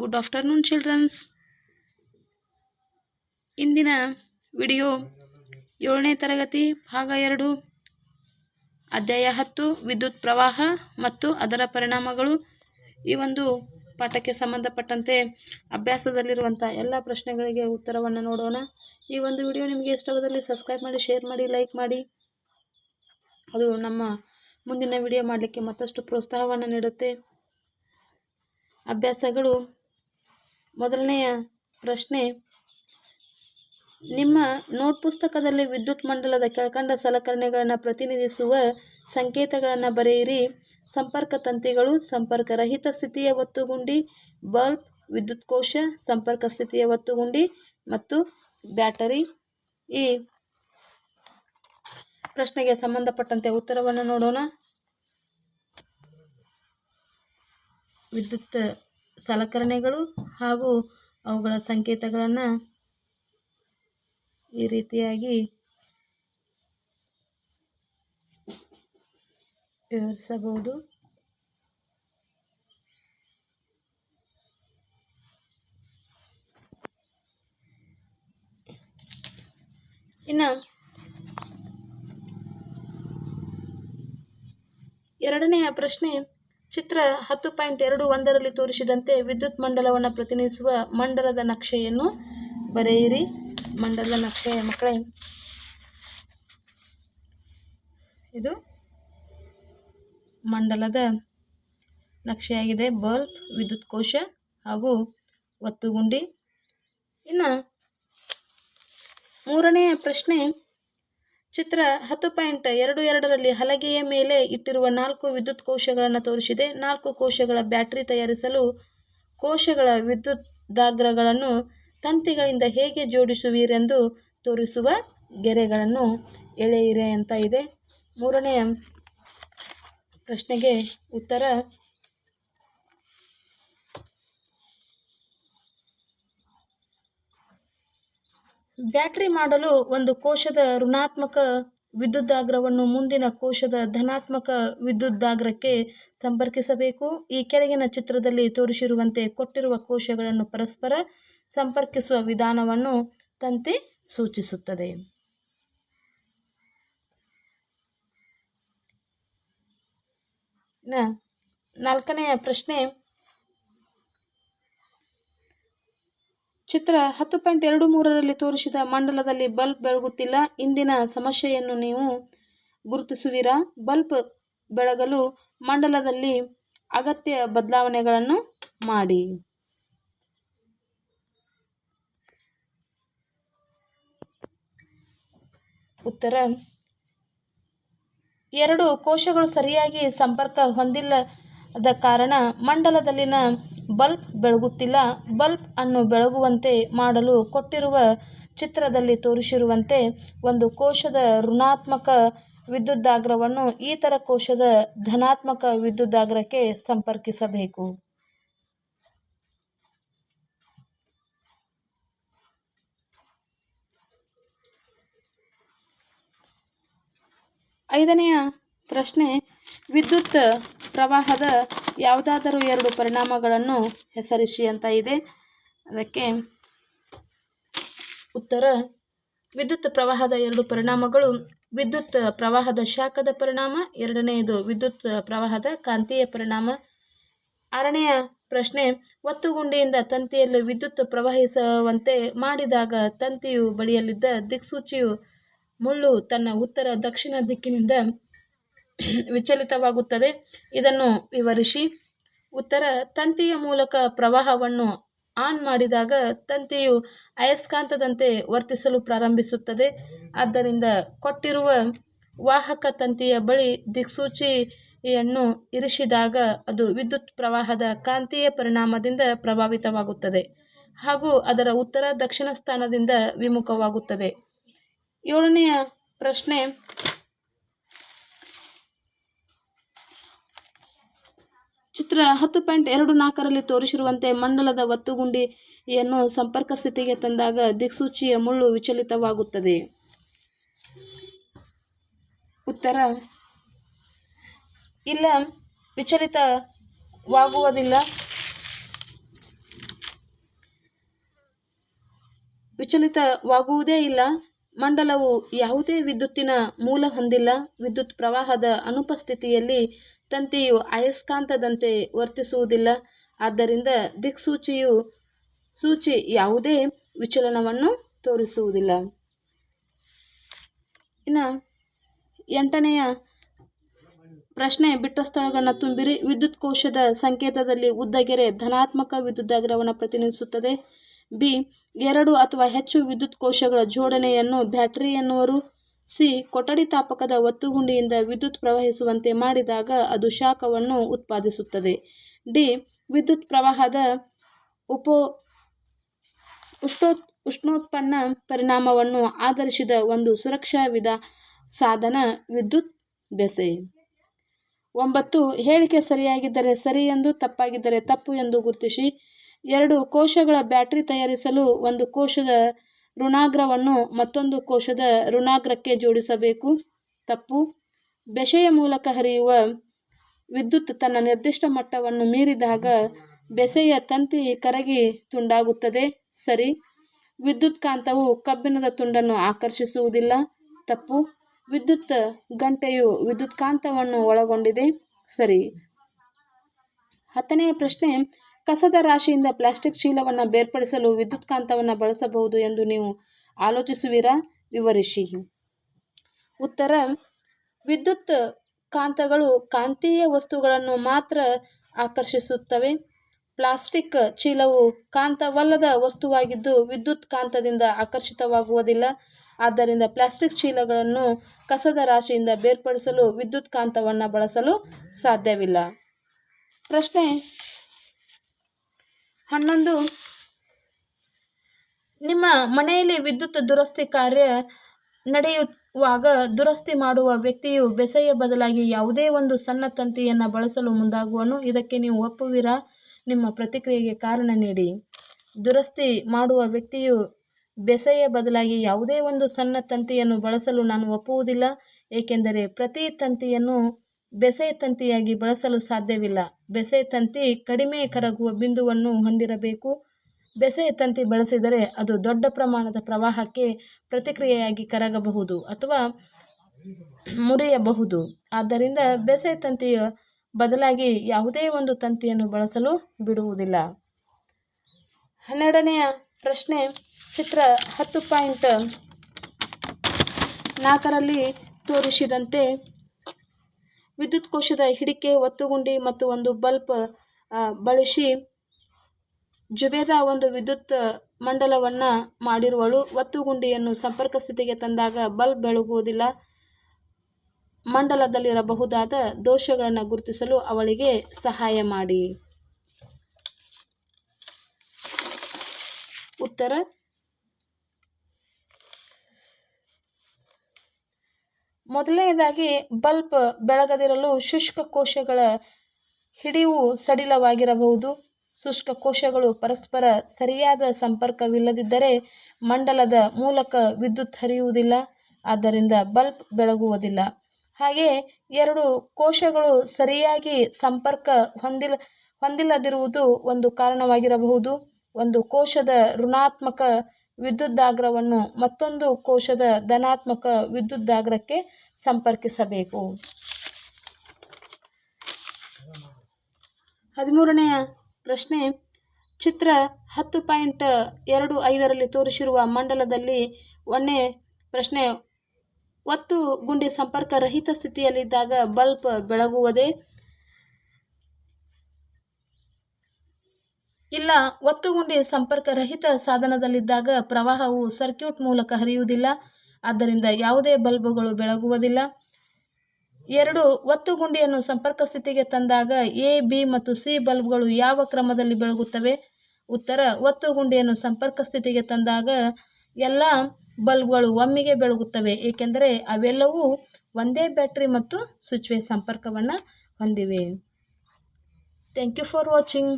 Good afternoon childrens. ಇಂದಿನ video ಏಳನೇ ತರಗತಿ, ಭಾಗ ಎರಡು, ಅಧ್ಯಾಯ ಹತ್ತು, ವಿದ್ಯುತ್ ಪ್ರವಾಹ ಮತ್ತು ಅದರ ಪರಿಣಾಮಗಳು. ಈ ಒಂದು ಪಾಠಕ್ಕೆ ಸಂಬಂಧಪಟ್ಟಂತೆ ಅಭ್ಯಾಸದಲ್ಲಿರುವಂಥ ಎಲ್ಲ ಪ್ರಶ್ನೆಗಳಿಗೆ ಉತ್ತರವನ್ನು ನೋಡೋಣ. ಈ ಒಂದು ವಿಡಿಯೋ ನಿಮಗೆ ಇಷ್ಟವಾದಲ್ಲಿ ಸಬ್ಸ್ಕ್ರೈಬ್ ಮಾಡಿ, ಶೇರ್ ಮಾಡಿ, ಲೈಕ್ ಮಾಡಿ. ಅದು ನಮ್ಮ ಮುಂದಿನ ವಿಡಿಯೋ ಮಾಡಲಿಕ್ಕೆ ಮತ್ತಷ್ಟು ಪ್ರೋತ್ಸಾಹವನ್ನು ನೀಡುತ್ತೆ. ಅಭ್ಯಾಸಗಳು ಮೊದಲನೆಯ ಪ್ರಶ್ನೆ, ನಿಮ್ಮ ನೋಟ್ ಪುಸ್ತಕದಲ್ಲಿ ವಿದ್ಯುತ್ ಮಂಡಲದ ಕೆಳಕಂಡ ಸಲಕರಣೆಗಳನ್ನು ಪ್ರತಿನಿಧಿಸುವ ಸಂಕೇತಗಳನ್ನು ಬರೆಯಿರಿ. ಸಂಪರ್ಕ ತಂತಿಗಳು, ಸಂಪರ್ಕ ರಹಿತ ಸ್ಥಿತಿಯ ಒತ್ತುಗುಂಡಿ, ಬಲ್ಬ್, ವಿದ್ಯುತ್ ಕೋಶ, ಸಂಪರ್ಕ ಸ್ಥಿತಿಯ ಒತ್ತುಗುಂಡಿ ಮತ್ತು ಬ್ಯಾಟರಿ. ಈ ಪ್ರಶ್ನೆಗೆ ಸಂಬಂಧಪಟ್ಟಂತೆ ಉತ್ತರವನ್ನು ನೋಡೋಣ. ವಿದ್ಯುತ್ ಸಲಕರಣೆಗಳು ಹಾಗೂ ಅವುಗಳ ಸಂಕೇತಗಳನ್ನು ಈ ರೀತಿಯಾಗಿ ವಿವರಿಸಬಹುದು. ಇನ್ನು ಎರಡನೆಯ ಪ್ರಶ್ನೆ ಚಿತ್ರ ಹತ್ತು ಪಾಯಿಂಟ್ ಎರಡು ಒಂದರಲ್ಲಿ ತೋರಿಸಿದಂತೆ ವಿದ್ಯುತ್ ಮಂಡಲವನ್ನು ಪ್ರತಿನಿಧಿಸುವ ಮಂಡಲದ ನಕ್ಷೆಯನ್ನು ಬರೆಯಿರಿ. ಮಂಡಲದ ನಕ್ಷೆ ಮಕ್ಕಳೇ. ಇದು ಮಂಡಲದ ನಕ್ಷೆಯಾಗಿದೆ. ಬಲ್ಬ್, ವಿದ್ಯುತ್ ಕೋಶ ಹಾಗೂ ಒತ್ತುಗುಂಡಿ. ಇನ್ನು ಮೂರನೆಯ ಪ್ರಶ್ನೆ ಚಿತ್ರ ಹತ್ತು ಪಾಯಿಂಟ್ ಎರಡು ಎರಡರಲ್ಲಿ ಹಲಗೆಯ ಮೇಲೆ ಇಟ್ಟಿರುವ ನಾಲ್ಕು ವಿದ್ಯುತ್ ಕೋಶಗಳನ್ನು ತೋರಿಸಿದೆ. ನಾಲ್ಕು ಕೋಶಗಳ ಬ್ಯಾಟರಿ ತಯಾರಿಸಲು ಕೋಶಗಳ ವಿದ್ಯುತ್ ದಾಗ್ರಗಳನ್ನು ತಂತಿಗಳಿಂದ ಹೇಗೆ ಜೋಡಿಸುವಿರೆಂದು ತೋರಿಸುವ ಗೆರೆಗಳನ್ನು ಎಳೆಯಿರೆ ಅಂತ ಇದೆ. ಮೂರನೆಯ ಪ್ರಶ್ನೆಗೆ ಉತ್ತರ ಬ್ಯಾಟ್ರಿ ಮಾಡಲು ಒಂದು ಕೋಶದ ಋಣಾತ್ಮಕ ವಿದ್ಯುದಾಗ್ರವನ್ನು ಮುಂದಿನ ಕೋಶದ ಧನಾತ್ಮಕ ವಿದ್ಯುದಾಗ್ರಕ್ಕೆ ಸಂಪರ್ಕಿಸಬೇಕು. ಈ ಕೆಳಗಿನ ಚಿತ್ರದಲ್ಲಿ ತೋರಿಸಿರುವಂತೆ ಕೊಟ್ಟಿರುವ ಕೋಶಗಳನ್ನು ಪರಸ್ಪರ ಸಂಪರ್ಕಿಸುವ ವಿಧಾನವನ್ನು ತಂತಿ ಸೂಚಿಸುತ್ತದೆ. ನಾಲ್ಕನೆಯ ಪ್ರಶ್ನೆ ಚಿತ್ರ ಹತ್ತು ಪಾಯಿಂಟ್ ಎರಡು ಮೂರರಲ್ಲಿ ತೋರಿಸಿದ ಮಂಡಲದಲ್ಲಿ ಬಲ್ಬ್ ಬೆಳಗುತ್ತಿಲ್ಲ. ಇಂದಿನ ಸಮಸ್ಯೆಯನ್ನು ನೀವು ಗುರುತಿಸುವಿರಾ? ಬಲ್ಬ್ ಬೆಳಗಲು ಮಂಡಲದಲ್ಲಿ ಅಗತ್ಯ ಬದಲಾವಣೆಗಳನ್ನು ಮಾಡಿ. ಉತ್ತರ. ಎರಡು ಕೋಶಗಳು ಸರಿಯಾಗಿ ಸಂಪರ್ಕ ಹೊಂದಿಲ್ಲದ ಕಾರಣ ಮಂಡಲದಲ್ಲಿನ ಬಲ್ಬ್ ಬೆಳಗುತ್ತಿಲ್ಲ. ಬಲ್ಬ್ ಅನ್ನು ಬೆಳಗುವಂತೆ ಮಾಡಲು ಕೊಟ್ಟಿರುವ ಚಿತ್ರದಲ್ಲಿ ತೋರಿಸಿರುವಂತೆ ಒಂದು ಕೋಶದ ಋಣಾತ್ಮಕ ವಿದ್ಯುದಾಗ್ರವನ್ನು ಇತರ ಕೋಶದ ಧನಾತ್ಮಕ ವಿದ್ಯುದಾಗ್ರಕ್ಕೆ ಸಂಪರ್ಕಿಸಬೇಕು. ಐದನೆಯ ಪ್ರಶ್ನೆ, ವಿದ್ಯುತ್ ಪ್ರವಾಹದ ಯಾವುದಾದರೂ ಎರಡು ಪರಿಣಾಮಗಳನ್ನು ಹೆಸರಿಸಿ ಅಂತ ಇದೆ. ಅದಕ್ಕೆ ಉತ್ತರ, ವಿದ್ಯುತ್ ಪ್ರವಾಹದ ಎರಡು ಪರಿಣಾಮಗಳು, ವಿದ್ಯುತ್ ಪ್ರವಾಹದ ಶಾಖದ ಪರಿಣಾಮ, ಎರಡನೆಯದು ವಿದ್ಯುತ್ ಪ್ರವಾಹದ ಕಾಂತೀಯ ಪರಿಣಾಮ. ಆರನೆಯ ಪ್ರಶ್ನೆ ಒತ್ತುಗುಂಡಿಯಿಂದ ತಂತಿಯಲ್ಲಿ ವಿದ್ಯುತ್ ಪ್ರವಹಿಸುವಂತೆ ಮಾಡಿದಾಗ ತಂತಿಯು ಬಳಿಯಲ್ಲಿದ್ದ ದಿಕ್ಸೂಚಿಯು ಮುಳ್ಳು, ತನ್ನ ಉತ್ತರ ದಕ್ಷಿಣ ದಿಕ್ಕಿನಿಂದ ವಿಚಲಿತವಾಗುತ್ತದೆ. ಇದನ್ನು ವಿವರಿಸಿ. ಉತ್ತರ, ತಂತಿಯ ಮೂಲಕ ಪ್ರವಾಹವನ್ನು ಆನ್ ಮಾಡಿದಾಗ ತಂತಿಯು ಅಯಸ್ಕಾಂತದಂತೆ ವರ್ತಿಸಲು ಪ್ರಾರಂಭಿಸುತ್ತದೆ. ಆದ್ದರಿಂದ ಕೊಟ್ಟಿರುವ ವಾಹಕ ತಂತಿಯ ಬಳಿ ದಿಕ್ಸೂಚಿಯನ್ನು ಇರಿಸಿದಾಗ ಅದು ವಿದ್ಯುತ್ ಪ್ರವಾಹದ ಕಾಂತೀಯ ಪರಿಣಾಮದಿಂದ ಪ್ರಭಾವಿತವಾಗುತ್ತದೆ ಹಾಗೂ ಅದರ ಉತ್ತರ ದಕ್ಷಿಣ ಸ್ಥಾನದಿಂದ ವಿಮುಖವಾಗುತ್ತದೆ. ಏಳನೆಯ ಪ್ರಶ್ನೆ ಚಿತ್ರ ಹತ್ತು ಪಾಯಿಂಟ್ ಎರಡು ನಾಲ್ಕರಲ್ಲಿ ತೋರಿಸಿರುವಂತೆ ಮಂಡಲದ ಒತ್ತುಗುಂಡಿಯನ್ನು ಸಂಪರ್ಕ ಸ್ಥಿತಿಗೆ ತಂದಾಗ ದಿಕ್ಸೂಚಿಯ ಮುಳ್ಳು ವಿಚಲಿತವಾಗುತ್ತದೆ. ಉತ್ತರ, ಇಲ್ಲ, ವಿಚಲಿತವಾಗುವುದಿಲ್ಲ. ವಿಚಲಿತವಾಗುವುದೇ ಇಲ್ಲ. ಮಂಡಲವು ಯಾವುದೇ ವಿದ್ಯುತ್ತಿನ ಮೂಲ ಹೊಂದಿಲ್ಲ. ವಿದ್ಯುತ್ ಪ್ರವಾಹದ ಅನುಪಸ್ಥಿತಿಯಲ್ಲಿ ತಂತಿಯು ಅಯಸ್ಕಾಂತದಂತೆ ವರ್ತಿಸುವುದಿಲ್ಲ. ಆದ್ದರಿಂದ ದಿಕ್ಸೂಚಿಯು ಸೂಚಿ ಯಾವುದೇ ವಿಚಲನವನ್ನು ತೋರಿಸುವುದಿಲ್ಲ. ಇನ್ನು ಎಂಟನೆಯ ಪ್ರಶ್ನೆ, ಬಿಟ್ಟ ಸ್ಥಳಗಳನ್ನು ತುಂಬಿರಿ. ವಿದ್ಯುತ್ ಕೋಶದ ಸಂಕೇತದಲ್ಲಿ ಉದ್ದಗೆರೆ ಧನಾತ್ಮಕ ವಿದ್ಯುದಾಗ್ರವನ್ನು ಪ್ರತಿನಿಧಿಸುತ್ತದೆ. ಬಿ, ಎರಡು ಅಥವಾ ಹೆಚ್ಚು ವಿದ್ಯುತ್ ಕೋಶಗಳ ಜೋಡಣೆಯನ್ನು ಬ್ಯಾಟರಿ ಎನ್ನುವರು. ಸಿ. ಕೊಠಡಿ ತಾಪಕದ ಒತ್ತುಗುಂಡಿಯಿಂದ ವಿದ್ಯುತ್ ಪ್ರವಹಿಸುವಂತೆ ಮಾಡಿದಾಗ ಅದು ಶಾಖವನ್ನು ಉತ್ಪಾದಿಸುತ್ತದೆ. ಡಿ. ವಿದ್ಯುತ್ ಪ್ರವಾಹದ ಉಪೋ ಉಷ್ಣೋತ್ ಉಷ್ಣೋತ್ಪನ್ನ ಪರಿಣಾಮವನ್ನು ಆಧರಿಸಿದ ಒಂದು ಸುರಕ್ಷಾ ವಿಧ ಸಾಧನ ವಿದ್ಯುತ್ ಬೆಸೆ. ಒಂಬತ್ತು. ಹೇಳಿಕೆ ಸರಿಯಾಗಿದ್ದರೆ ಸರಿ ಎಂದು ತಪ್ಪಾಗಿದ್ದರೆ ತಪ್ಪು ಎಂದು ಗುರುತಿಸಿ. ಎರಡು. ಕೋಶಗಳ ಬ್ಯಾಟರಿ ತಯಾರಿಸಲು ಒಂದು ಕೋಶದ ಋಣಾಗ್ರವನ್ನು ಮತ್ತೊಂದು ಕೋಶದ ಋಣಾಗ್ರಕ್ಕೆ ಜೋಡಿಸಬೇಕು. ತಪ್ಪು. ಬೆಸೆಯ ಮೂಲಕ ಹರಿಯುವ ವಿದ್ಯುತ್ ತನ್ನ ನಿರ್ದಿಷ್ಟ ಮಟ್ಟವನ್ನು ಮೀರಿದಾಗ ಬೆಸೆಯ ತಂತಿ ಕರಗಿ ತುಂಡಾಗುತ್ತದೆ. ಸರಿ. ವಿದ್ಯುತ್ ಕಾಂತವು ಕಬ್ಬಿಣದ ತುಂಡನ್ನು ಆಕರ್ಷಿಸುವುದಿಲ್ಲ. ತಪ್ಪು. ವಿದ್ಯುತ್ ಗಂಟೆಯು ವಿದ್ಯುತ್ ಕಾಂತವನ್ನು ಒಳಗೊಂಡಿದೆ. ಸರಿ. ಹತ್ತನೆಯ ಪ್ರಶ್ನೆ. ಕಸದ ರಾಶಿಯಿಂದ ಪ್ಲಾಸ್ಟಿಕ್ ಚೀಲವನ್ನು ಬೇರ್ಪಡಿಸಲು ವಿದ್ಯುತ್ ಕಾಂತವನ್ನು ಬಳಸಬಹುದು ಎಂದು ನೀವು ಆಲೋಚಿಸುವಿರಾ? ವಿವರಿಸಿ. ಉತ್ತರ. ವಿದ್ಯುತ್ ಕಾಂತಗಳು ಕಾಂತೀಯ ವಸ್ತುಗಳನ್ನು ಮಾತ್ರ ಆಕರ್ಷಿಸುತ್ತವೆ. ಪ್ಲಾಸ್ಟಿಕ್ ಚೀಲವು ಕಾಂತವಲ್ಲದ ವಸ್ತುವಾಗಿದ್ದು ವಿದ್ಯುತ್ ಕಾಂತದಿಂದ ಆಕರ್ಷಿತವಾಗುವುದಿಲ್ಲ. ಆದ್ದರಿಂದ ಪ್ಲಾಸ್ಟಿಕ್ ಚೀಲಗಳನ್ನು ಕಸದ ರಾಶಿಯಿಂದ ಬೇರ್ಪಡಿಸಲು ವಿದ್ಯುತ್ ಕಾಂತವನ್ನು ಬಳಸಲು ಸಾಧ್ಯವಿಲ್ಲ. ಪ್ರಶ್ನೆ. ಹನ್ನೊಂದು. ನಿಮ್ಮ ಮನೆಯಲ್ಲಿ ವಿದ್ಯುತ್ ದುರಸ್ತಿ ಕಾರ್ಯ ನಡೆಯುವಾಗ ದುರಸ್ತಿ ಮಾಡುವ ವ್ಯಕ್ತಿಯು ಬೆಸೆಯ ಬದಲಾಗಿ ಯಾವುದೇ ಒಂದು ಸಣ್ಣ ತಂತಿಯನ್ನು ಬಳಸಲು ಮುಂದಾಗುವನು. ಇದಕ್ಕೆ ನೀವು ಒಪ್ಪುವಿರಾ? ನಿಮ್ಮ ಪ್ರತಿಕ್ರಿಯೆಗೆ ಕಾರಣ ನೀಡಿ. ದುರಸ್ತಿ ಮಾಡುವ ವ್ಯಕ್ತಿಯು ಬೆಸೆಯ ಬದಲಾಗಿ ಯಾವುದೇ ಒಂದು ಸಣ್ಣ ತಂತಿಯನ್ನು ಬಳಸಲು ನಾನು ಒಪ್ಪುವುದಿಲ್ಲ. ಏಕೆಂದರೆ ಪ್ರತಿ ತಂತಿಯನ್ನು ಬೆಸೆಯ ತಂತಿಯಾಗಿ ಬಳಸಲು ಸಾಧ್ಯವಿಲ್ಲ. ಬೆಸೆಯ ತಂತಿ ಕಡಿಮೆ ಕರಗುವ ಬಿಂದುವನ್ನು ಹೊಂದಿರಬೇಕು. ಬೆಸೆಯ ತಂತಿ ಬಳಸಿದರೆ ಅದು ದೊಡ್ಡ ಪ್ರಮಾಣದ ಪ್ರವಾಹಕ್ಕೆ ಪ್ರತಿಕ್ರಿಯೆಯಾಗಿ ಕರಗಬಹುದು ಅಥವಾ ಮುರಿಯಬಹುದು. ಆದ್ದರಿಂದ ಬೆಸೆಯ ತಂತಿಯ ಬದಲಾಗಿ ಯಾವುದೇ ಒಂದು ತಂತಿಯನ್ನು ಬಳಸಲು ಬಿಡುವುದಿಲ್ಲ. ಹನ್ನೆರಡನೆಯ ಪ್ರಶ್ನೆ, ಚಿತ್ರ ಹತ್ತು ಪಾಯಿಂಟ್ ನಾಲ್ಕರಲ್ಲಿ ತೋರಿಸಿದಂತೆ ವಿದ್ಯುತ್ ಕೋಶದ ಹಿಡಿಕೆ, ಒತ್ತುಗುಂಡಿ ಮತ್ತು ಒಂದು ಬಲ್ಬ್ ಬಳಸಿ ಜುಬೇದಾ ಒಂದು ವಿದ್ಯುತ್ ಮಂಡಲವನ್ನು ಮಾಡಿರುವಳು. ಒತ್ತುಗುಂಡಿಯನ್ನು ಸಂಪರ್ಕ ಸ್ಥಿತಿಗೆ ತಂದಾಗ ಬಲ್ಬ್ ಬೆಳಗುವುದಿಲ್ಲ. ಮಂಡಲದಲ್ಲಿರಬಹುದಾದ ದೋಷಗಳನ್ನು ಗುರುತಿಸಲು ಅವಳಿಗೆ ಸಹಾಯ ಮಾಡಿ. ಉತ್ತರ ಮೊದಲನೆಯದಾಗಿ ಬಲ್ಬ್ ಬೆಳಗದಿರಲು ಶುಷ್ಕ ಕೋಶಗಳ ಹಿಡಿವು ಸಡಿಲವಾಗಿರಬಹುದು. ಶುಷ್ಕ ಕೋಶಗಳು ಪರಸ್ಪರ ಸರಿಯಾದ ಸಂಪರ್ಕವಿಲ್ಲದಿದ್ದರೆ ಮಂಡಲದ ಮೂಲಕ ವಿದ್ಯುತ್ ಹರಿಯುವುದಿಲ್ಲ, ಆದ್ದರಿಂದ ಬಲ್ಬ್ ಬೆಳಗುವುದಿಲ್ಲ. ಹಾಗೆ ಎರಡು ಕೋಶಗಳು ಸರಿಯಾಗಿ ಸಂಪರ್ಕ ಹೊಂದಿಲ್ಲ ಹೊಂದಿಲ್ಲದಿರುವುದು ಒಂದು ಕಾರಣವಾಗಿರಬಹುದು. ಒಂದು ಕೋಶದ ಋಣಾತ್ಮಕ ವಿದ್ಯುದ್ದಾಗ್ರವನ್ನು ಮತ್ತೊಂದು ಕೋಶದ ಧನಾತ್ಮಕ ವಿದ್ಯುದ್ದಾಗ್ರಕ್ಕೆ ಸಂಪರ್ಕಿಸಬೇಕು. ಹದಿಮೂರನೆಯ ಪ್ರಶ್ನೆ, ಚಿತ್ರ ಹತ್ತು ಪಾಯಿಂಟ್ ಎರಡು ಐದರಲ್ಲಿ ತೋರಿಸಿರುವ ಮಂಡಲದಲ್ಲಿ ಒಣ್ಣೆ ಪ್ರಶ್ನೆ, ಒತ್ತು ಗುಂಡಿ ಸಂಪರ್ಕ ರಹಿತ ಸ್ಥಿತಿಯಲ್ಲಿದ್ದಾಗ ಬಲ್ಬ್ ಬೆಳಗುವುದೇ ಇಲ್ಲ ಒತ್ತುಗುಂಡಿ ಸಂಪರ್ಕ ರಹಿತ ಸಾಧನದಲ್ಲಿದ್ದಾಗ ಪ್ರವಾಹವು ಸರ್ಕ್ಯೂಟ್ ಮೂಲಕ ಹರಿಯುವುದಿಲ್ಲ, ಆದ್ದರಿಂದ ಯಾವುದೇ ಬಲ್ಬುಗಳು ಬೆಳಗುವುದಿಲ್ಲ. ಎರಡು ಒತ್ತುಗುಂಡಿಯನ್ನು ಸಂಪರ್ಕ ಸ್ಥಿತಿಗೆ ತಂದಾಗ ಎ, ಬಿ ಮತ್ತು ಸಿ ಬಲ್ಬ್ಗಳು ಯಾವ ಕ್ರಮದಲ್ಲಿ ಬೆಳಗುತ್ತವೆ? ಉತ್ತರ ಒತ್ತುಗುಂಡಿಯನ್ನು ಸಂಪರ್ಕ ಸ್ಥಿತಿಗೆ ತಂದಾಗ ಎಲ್ಲ ಬಲ್ಬ್ಗಳು ಒಮ್ಮಿಗೆ ಬೆಳಗುತ್ತವೆ, ಏಕೆಂದರೆ ಅವೆಲ್ಲವೂ ಒಂದೇ ಬ್ಯಾಟ್ರಿ ಮತ್ತು ಸ್ವಿಚ್ವೇ ಸಂಪರ್ಕವನ್ನು ಹೊಂದಿವೆ. Thank you for watching.